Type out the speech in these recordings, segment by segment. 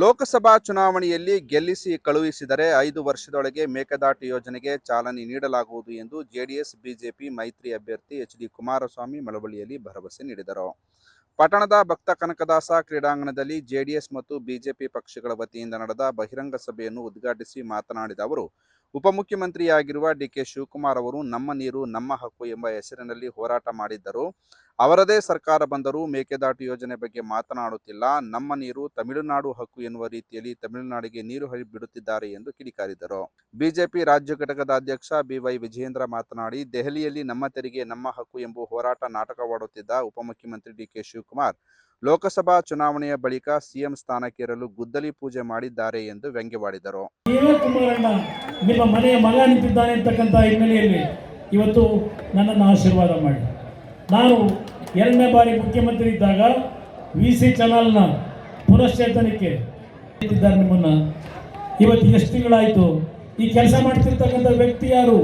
ಲೋಕಸಭಾ ಚುನಾವಣೆಯಲ್ಲಿ ಗೆಲ್ಲಿಸಿ ಕಳುಹಿಸಿದರೆ ಐದು ವರ್ಷದೊಳಗೆ ಮೇಕೆದಾಟು ಯೋಜನೆಗೆ ಚಾಲನೆ ನೀಡಲಾಗುವುದು ಎಂದು ಜೆಡಿಎಸ್, ಬಿಜೆಪಿ ಮೈತ್ರಿ ಅಭ್ಯರ್ಥಿ ಎಚ್ ಡಿ ಕುಮಾರಸ್ವಾಮಿ ಮಳವಳ್ಳಿಯಲ್ಲಿ ಭರವಸೆ ನೀಡಿದರು. ಪಟ್ಟಣದ ಭಕ್ತ ಕನಕದಾಸ ಕ್ರೀಡಾಂಗಣದಲ್ಲಿ ಜೆಡಿಎಸ್ ಮತ್ತು ಬಿಜೆಪಿ ಪಕ್ಷಗಳ ವತಿಯಿಂದ ನಡೆದ ಬಹಿರಂಗ ಸಭೆಯನ್ನು ಉದ್ಘಾಟಿಸಿ ಮಾತನಾಡಿದ ಅವರು ಉಪಮುಖ್ಯಮಂತ್ರಿಯಾಗಿರುವ ಡಿಕೆ ಶಿವಕುಮಾರ್ ಅವರು ನಮ್ಮ ನೀರು, ನಮ್ಮ ಹಕ್ಕು ಎಂಬ ಹೆಸರಿನಲ್ಲಿ ಹೋರಾಟ ಮಾಡಿದ್ದರು. ಅವರದೇ ಸರ್ಕಾರ ಬಂದರೂ ಮೇಕೆದಾಟು ಯೋಜನೆ ಬಗ್ಗೆ ಮಾತನಾಡುತ್ತಿಲ್ಲ. ನಮ್ಮ ನೀರು ತಮಿಳುನಾಡು ಹಕ್ಕು ಎನ್ನುವ ರೀತಿಯಲ್ಲಿ ತಮಿಳುನಾಡಿಗೆ ನೀರು ಹರಿ ಬಿಡುತ್ತಿದ್ದಾರೆ ಎಂದು ಕಿಡಿಕಾರಿದರು. ಬಿಜೆಪಿ ರಾಜ್ಯ ಘಟಕದ ಅಧ್ಯಕ್ಷ ಬಿವೈ ವಿಜಯೇಂದ್ರ ಮಾತನಾಡಿ, ದೆಹಲಿಯಲ್ಲಿ ನಮ್ಮ ತೆರಿಗೆ, ನಮ್ಮ ಹಕ್ಕು ಎಂಬ ಹೋರಾಟ ನಾಟಕವಾಡುತ್ತಿದ್ದ ಉಪಮುಖ್ಯಮಂತ್ರಿ ಡಿಕೆ ಶಿವಕುಮಾರ್ ಲೋಕಸಭಾ ಚುನಾವಣೆಯ ಬಳಿಕ ಸಿಎಂ ಸ್ಥಾನಕ್ಕೇರಲು ಗುದ್ದಲಿ ಪೂಜೆ ಮಾಡಿದ್ದಾರೆ ಎಂದು ವ್ಯಂಗ್ಯವಾಡಿದರು. ನಿಮ್ಮ ಮನೆಯ ಮಗ ನಿಂತಿದ್ದಾನೆ ಅಂತಕ್ಕಂಥ ಹಿನ್ನೆಲೆಯಲ್ಲಿ ಇವತ್ತು ನನ್ನನ್ನು ಆಶೀರ್ವಾದ ಮಾಡಿ. ನಾನು ಎರಡನೇ ಬಾರಿ ಮುಖ್ಯಮಂತ್ರಿ ಇದ್ದಾಗ ವಿ ಸಿ ಚಾನಲ್ನ ಪುನಶ್ಚೇತನಕ್ಕೆ ನಿಮ್ಮನ್ನು. ಇವತ್ತು ಎಷ್ಟು ತಿಂಗಳಾಯಿತು? ಈ ಕೆಲಸ ಮಾಡ್ತಿರ್ತಕ್ಕಂಥ ವ್ಯಕ್ತಿ ಯಾರು?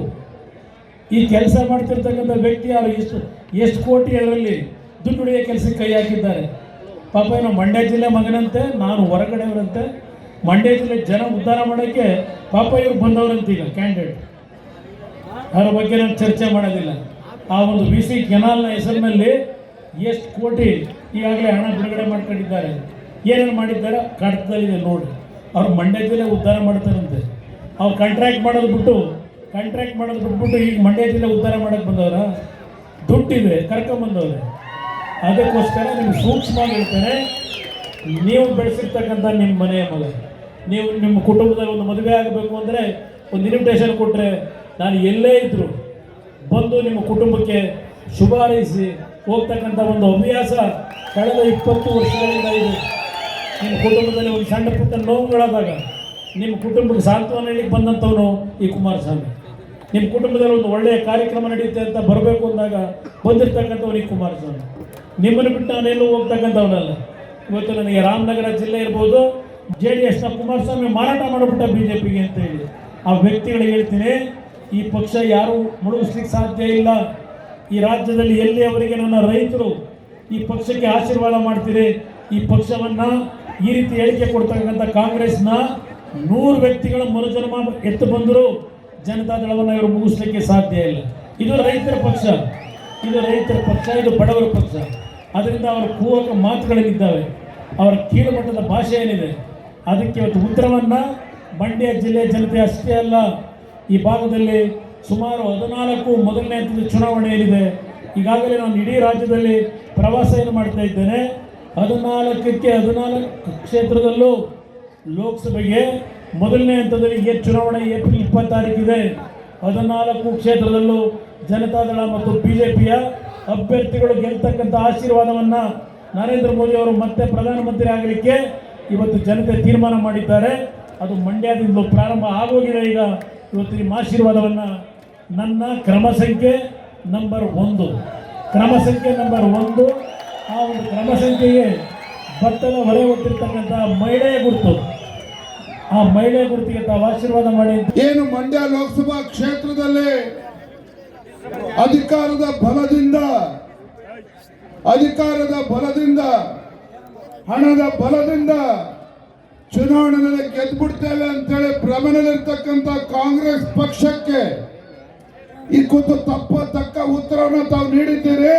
ಈ ಕೆಲಸ ಮಾಡ್ತಿರ್ತಕ್ಕಂಥ ವ್ಯಕ್ತಿ ಯಾರು? ಎಷ್ಟು ಎಷ್ಟು ಕೋಟಿ ಅದರಲ್ಲಿ ದುಡ್ಡು ಕೆಲಸಕ್ಕೆ ಕೈ ಹಾಕಿದ್ದಾರೆ. ಪಾಪ ಏನು ಮಂಡ್ಯ ಜಿಲ್ಲೆ ಮಗನಂತೆ, ನಾನು ಹೊರಗಡೆಯವರಂತೆ, ಮಂಡ್ಯ ಜಿಲ್ಲೆ ಜನ ಉದ್ಧಾರ ಮಾಡೋಕ್ಕೆ ಪಾಪ ಇವ್ರು ಬಂದವರಂತೆ ಈಗ ಕ್ಯಾಂಡಿಡೇಟ್ ಅದರ ಬಗ್ಗೆ ನಾನು ಚರ್ಚೆ ಮಾಡೋದಿಲ್ಲ. ಆ ಒಂದು ವಿ ಸಿ ಕೆನಾಲ್ನ ಹೆಸರಿನಲ್ಲಿ ಎಷ್ಟು ಕೋಟಿ ಈಗಾಗಲೇ ಹಣ ಬಿಡುಗಡೆ ಮಾಡ್ಕೊಂಡಿದ್ದಾರೆ. ಏನೇನು ಮಾಡಿದ್ದಾರೆ? ಕಡತದಲ್ಲಿದೆ ನೋಡಿ. ಅವ್ರು ಮಂಡ್ಯ ಜಿಲ್ಲೆ ಉದ್ಧಾರ ಮಾಡ್ತಾರಂತೆ. ಅವ್ರು ಕಾಂಟ್ರಾಕ್ಟ್ ಮಾಡೋದು ಬಿಟ್ಟು ಕಾಂಟ್ರಾಕ್ಟ್ ಮಾಡೋದು ಬಿಟ್ಬಿಟ್ಟು ಈಗ ಮಂಡ್ಯ ಜಿಲ್ಲೆ ಉದ್ಧಾರ ಮಾಡೋಕ್ಕೆ ಬಂದವರ? ದುಡ್ಡಿದೆ, ಕರ್ಕೊಂಬಂದವ್ರೆ. ಅದಕ್ಕೋಸ್ಕರ ನಿಮ್ಗೆ ಸೂಕ್ಷ್ಮವಾಗಿ ಹೇಳ್ತಾರೆ ನೀವು ಬೆಳೆಸಿರ್ತಕ್ಕಂಥ ನಿಮ್ಮ ಮನೆಯ ಮಗ ನೀವು ನಿಮ್ಮ ಕುಟುಂಬದಲ್ಲಿ ಒಂದು ಮದುವೆ ಆಗಬೇಕು ಅಂದರೆ ಒಂದು ಇನ್ವಿಟೇಷನ್ ಕೊಟ್ಟರೆ ನಾನು ಎಲ್ಲೇ ಇದ್ದರೂ ಬಂದು ನಿಮ್ಮ ಕುಟುಂಬಕ್ಕೆ ಶುಭ ಹಾರೈಸಿ ಹೋಗ್ತಕ್ಕಂಥ ಒಂದು ಹವ್ಯಾಸ ಕಳೆದ ಇಪ್ಪತ್ತು ವರ್ಷಗಳಿಂದ ಇದೆ. ನಿಮ್ಮ ಕುಟುಂಬದಲ್ಲಿ ಒಂದು ಸಣ್ಣ ಪುಟ್ಟ ನೋವುಗಳಾದಾಗ ನಿಮ್ಮ ಕುಟುಂಬಕ್ಕೆ ಸಾಂತ್ವನ ಹೇಳಿ ಬಂದಂಥವನು ಈ ಕುಮಾರಸ್ವಾಮಿ. ನಿಮ್ಮ ಕುಟುಂಬದಲ್ಲಿ ಒಂದು ಒಳ್ಳೆಯ ಕಾರ್ಯಕ್ರಮ ನಡೆಯುತ್ತೆ ಅಂತ ಬರಬೇಕು ಅಂದಾಗ ಬಂದಿರ್ತಕ್ಕಂಥವ್ರು ಈ ಕುಮಾರಸ್ವಾಮಿ. ನಿಮ್ಮನ್ನು ಬಿಟ್ಟು ನಾನೆಲ್ಲೂ ಹೋಗ್ತಕ್ಕಂಥವನಲ್ಲ. ಇವತ್ತು ನನಗೆ ರಾಮನಗರ ಜಿಲ್ಲೆ ಇರ್ಬೋದು, ಜೆ ಡಿ ಎಸ್ನ ಕುಮಾರಸ್ವಾಮಿ ಮಾರಾಟ ಮಾಡಿಬಿಟ್ಟ ಬಿ ಜೆ ಪಿಗೆ ಅಂತ ಹೇಳಿ ಆ ವ್ಯಕ್ತಿಗಳಿಗೆ ಹೇಳ್ತೀನಿ ಈ ಪಕ್ಷ ಯಾರು ಮುಳುಗಿಸ್ಲಿಕ್ಕೆ ಸಾಧ್ಯ ಇಲ್ಲ. ಈ ರಾಜ್ಯದಲ್ಲಿ ಎಲ್ಲಿ ಅವರಿಗೆ ನನ್ನ ರೈತರು ಈ ಪಕ್ಷಕ್ಕೆ ಆಶೀರ್ವಾದ ಮಾಡ್ತೀರಿ ಈ ಪಕ್ಷವನ್ನು ಈ ರೀತಿ ಹೇಳಿಕೆ ಕೊಡ್ತಕ್ಕಂಥ ಕಾಂಗ್ರೆಸ್ನ ನೂರು ವ್ಯಕ್ತಿಗಳ ಮರುಜನ್ಮ ಎತ್ತು ಬಂದರೂ ಜನತಾದಳವನ್ನು ಇವರು ಮುಗಿಸ್ಲಿಕ್ಕೆ ಸಾಧ್ಯ ಇಲ್ಲ. ಇದು ರೈತರ ಪಕ್ಷ. ಇದು ರೈತರ ಪಕ್ಷ, ಇದು ಬಡವರ ಪಕ್ಷ. ಅದರಿಂದ ಅವರ ಕೂವಕ ಮಾತುಗಳೇನಿದ್ದಾವೆ ಅವರ ಕೀಳುಮಟ್ಟದ ಭಾಷೆ ಏನಿದೆ, ಅದಕ್ಕೆ ಇವತ್ತು ಉತ್ತರವನ್ನು ಮಂಡ್ಯ ಜಿಲ್ಲೆ ಜನತೆ ಅಷ್ಟೇ ಅಲ್ಲ, ಈ ಭಾಗದಲ್ಲಿ ಸುಮಾರು ಹದಿನಾಲ್ಕು ಮೊದಲನೇ ಹಂತದ ಚುನಾವಣೆ ಏನಿದೆ ಈಗಾಗಲೇ ನಾನು ಇಡೀ ರಾಜ್ಯದಲ್ಲಿ ಪ್ರವಾಸ ಏನು ಮಾಡ್ತಾ ಇದ್ದೇನೆ. ಹದಿನಾಲ್ಕಕ್ಕೆ ಹದಿನಾಲ್ಕು ಕ್ಷೇತ್ರದಲ್ಲೂ ಲೋಕಸಭೆಗೆ ಮೊದಲನೇ ಹಂತದಲ್ಲಿ ಏನು ಚುನಾವಣೆ ಏಪ್ರಿಲ್ ಇಪ್ಪತ್ತಾರೀಕಿದೆ ಹದಿನಾಲ್ಕು ಕ್ಷೇತ್ರದಲ್ಲೂ ಜನತಾದಳ ಮತ್ತು ಬಿ ಜೆ ಪಿಯ ಅಭ್ಯರ್ಥಿಗಳು ಗೆಲ್ತಕ್ಕಂಥ ಆಶೀರ್ವಾದವನ್ನು ನರೇಂದ್ರ ಮೋದಿ ಅವರು ಮತ್ತೆ ಪ್ರಧಾನಮಂತ್ರಿ ಆಗಲಿಕ್ಕೆ ಇವತ್ತು ಜನತೆ ತೀರ್ಮಾನ ಮಾಡಿದ್ದಾರೆ. ಅದು ಮಂಡ್ಯದಿಂದ ಪ್ರಾರಂಭ ಆಗೋಗಿದೆ ಈಗ. ಇವತ್ತು ನಿಮ್ಮ ಆಶೀರ್ವಾದವನ್ನು ನನ್ನ ಕ್ರಮ ಸಂಖ್ಯೆ ನಂಬರ್ ಒಂದು. ಕ್ರಮ ಸಂಖ್ಯೆ ನಂಬರ್ ಒಂದು. ಆ ಒಂದು ಕ್ರಮ ಸಂಖ್ಯೆಗೆ ಭತ್ತದ ಹೊರೆ ಹೊತ್ತಿರ್ತಕ್ಕಂಥ ಮಹಿಳೆಯ ಗುರುತು. ಆ ಮಹಿಳೆ ಗುರುತಿಗೆ ತಾವು ಆಶೀರ್ವಾದ ಮಾಡಿ ಏನು ಮಂಡ್ಯ ಲೋಕಸಭಾ ಕ್ಷೇತ್ರದಲ್ಲಿ ಅಧಿಕಾರದ ಬಲದಿಂದ ಅಧಿಕಾರದ ಬಲದಿಂದ, ಹಣದ ಬಲದಿಂದ ಚುನಾವಣೆಯಲ್ಲಿ ಗೆದ್ಬಿಡ್ತೇವೆ ಅಂತೇಳಿ ಭ್ರಮಣದಲ್ಲಿರ್ತಕ್ಕಂಥ ಕಾಂಗ್ರೆಸ್ ಪಕ್ಷಕ್ಕೆ ಈ ಕುತ್ತು ತಪ್ಪ ತಕ್ಕ ಉತ್ತರವನ್ನು ತಾವು ನೀಡಿದ್ದೀರಿ.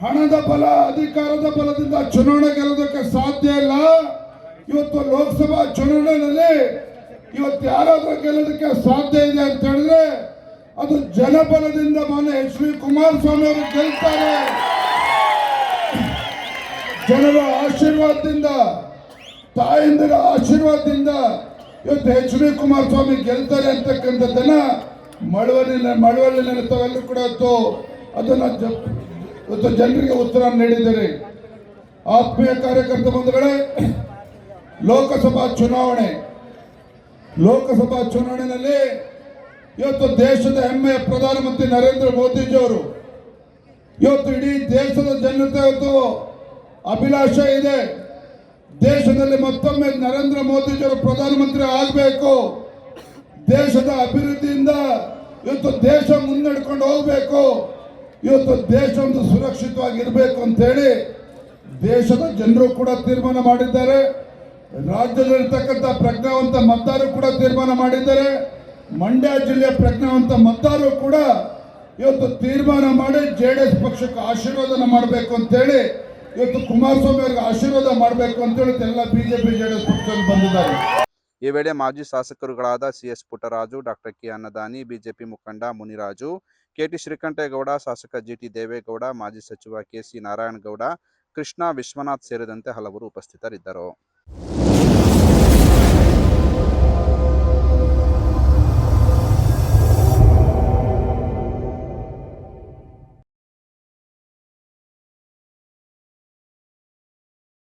ಹಣದ ಬಲ, ಅಧಿಕಾರದ ಬಲದಿಂದ ಚುನಾವಣೆ ಗೆಲ್ಲೋದಕ್ಕೆ ಸಾಧ್ಯ ಇಲ್ಲ. ಇವತ್ತು ಲೋಕಸಭಾ ಚುನಾವಣೆಯಲ್ಲಿ ಇವತ್ತು ಯಾರಾದರೂ ಗೆಲ್ಲೋದಕ್ಕೆ ಸಾಧ್ಯ ಇದೆ ಅಂತ ಹೇಳಿದ್ರೆ ಅದು ಜನಬಲದಿಂದ ಮಾನ್ಯ ಎಚ್ ಡಿ ಕುಮಾರಸ್ವಾಮಿ ಅವರು ಗೆಲ್ತಾರೆ. ಜನರ ಆಶೀರ್ವಾದದಿಂದ, ತಾಯಂದಿರ ಆಶೀರ್ವಾದದಿಂದ ಇವತ್ತು ಎಚ್ ಡಿ ಕುಮಾರಸ್ವಾಮಿ ಗೆಲ್ತಾರೆ ಅಂತಕ್ಕಂಥದ್ದನ್ನ ಮಳವಳ್ಳಿನ ಮಳವಳ್ಳಿನ ತಾವೆಲ್ಲರೂ ಕೂಡ ಇವತ್ತು ಅದನ್ನ ಇವತ್ತು ಜನರಿಗೆ ಉತ್ತರ ನೀಡಿದ್ದಾರೆ. ಆತ್ಮೀಯ ಕಾರ್ಯಕರ್ತ ಬಂಧುಗಳೇ, ಲೋಕಸಭಾ ಚುನಾವಣೆ. ಲೋಕಸಭಾ ಚುನಾವಣೆಯಲ್ಲಿ ಇವತ್ತು ದೇಶದ ಹೆಮ್ಮೆಯ ಪ್ರಧಾನಮಂತ್ರಿ ನರೇಂದ್ರ ಮೋದಿಜಿಯವರು, ಇವತ್ತು ಇಡೀ ದೇಶದ ಜನತೆ ಇವತ್ತು ಅಭಿಲಾಷೆ ಇದೆ. ದೇಶದಲ್ಲಿ ಮತ್ತೊಮ್ಮೆ ನರೇಂದ್ರ ಮೋದಿಜಿಯವರು ಪ್ರಧಾನಮಂತ್ರಿ ಆಗಬೇಕು. ದೇಶದ ಅಭಿವೃದ್ಧಿಯಿಂದ ಇವತ್ತು ದೇಶ ಮುನ್ನಡೆಕೊಂಡು ಹೋಗಬೇಕು. ಇವತ್ತು ದೇಶ ಒಂದು ಸುರಕ್ಷಿತವಾಗಿ ಇರಬೇಕು ಅಂತೇಳಿ ದೇಶದ ಜನರು ಕೂಡ ತೀರ್ಮಾನ ಮಾಡಿದ್ದಾರೆ. ರಾಜ್ಯದಲ್ಲಿರ್ತಕ್ಕಂಥ ಪ್ರಜ್ಞಾವಂತ ಮತದಾರರು ಕೂಡ ತೀರ್ಮಾನ ಮಾಡಿದ್ದಾರೆ. ಮಂಡ್ಯ ಜಿಲ್ಲೆಯ ಪ್ರಜ್ಞಾವಂತ ಮತದಾರರು ಕೂಡ ಇವತ್ತು ತೀರ್ಮಾನ ಮಾಡಿ ಜೆ ಡಿ ಎಸ್ ಪಕ್ಷಕ್ಕೆ ಆಶೀರ್ವಾದನ ಮಾಡಬೇಕು ಅಂತೇಳಿ ಇವತ್ತು ಕುಮಾರಸ್ವಾಮಿ ಅವರಿಗೆ ಆಶೀರ್ವಾದ ಮಾಡಬೇಕು ಅಂತೇಳಿ ಎಲ್ಲ ಬಿಜೆಪಿ ಜೆ ಡಿ ಎಸ್ ಪಕ್ಷದಲ್ಲಿ ಬಂದಿದ್ದಾರೆ. ಈ ವೇಳೆ ಮಾಜಿ ಶಾಸಕರುಗಳಾದ C S Puttaraju, doctor K Annadani BJP ಮುಖಂಡ ಮುನಿರಾಜು ಕೆಟಿ ಶ್ರೀಕಂಠೇಗೌಡ, ಶಾಸಕ ಜಿಟಿ ದೇವೇಗೌಡ, ಮಾಜಿ ಸಚಿವ ಕೆಸಿ ನಾರಾಯಣಗೌಡ, ಕೃಷ್ಣ ವಿಶ್ವನಾಥ್ ಸೇರಿದಂತೆ ಹಲವರು ಉಪಸ್ಥಿತರಿದ್ದರು.